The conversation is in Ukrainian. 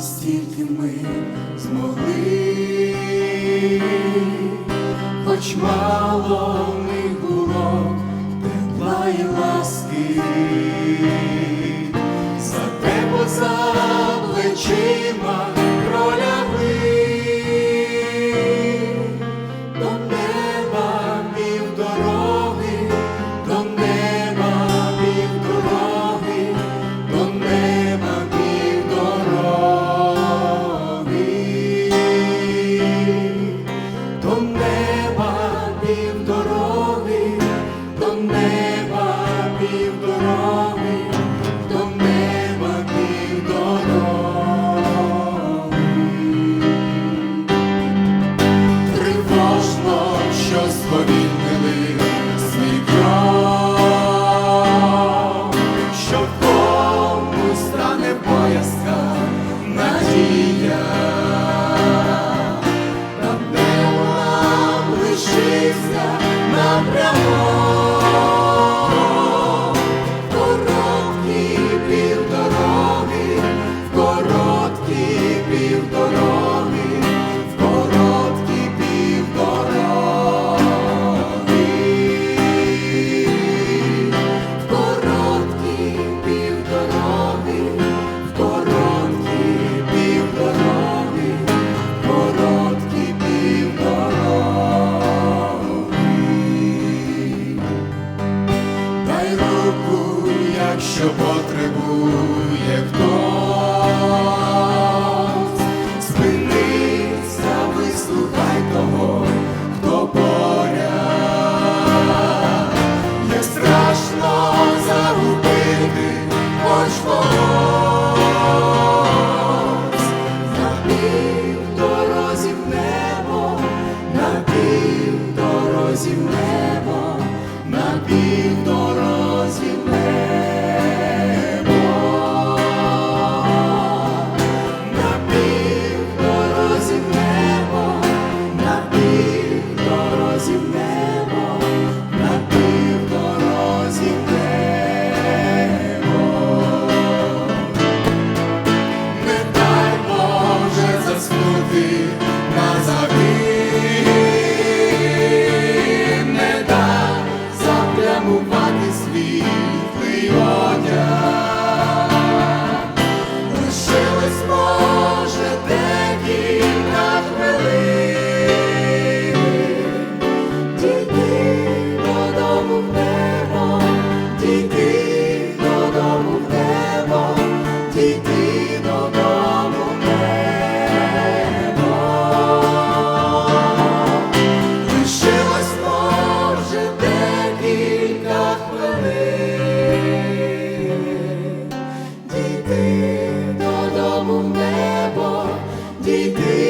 Стільки ми змогли, хоч мало в було тепла і ласки, за тебе за плечима. leva-me o. півдороги, в короткі півдороги, в короткі півдороги, в короткі півдороги, в короткі півдороги, дай руку, якщо потребує хто. небо на пів. купати світлий одяг. Happy.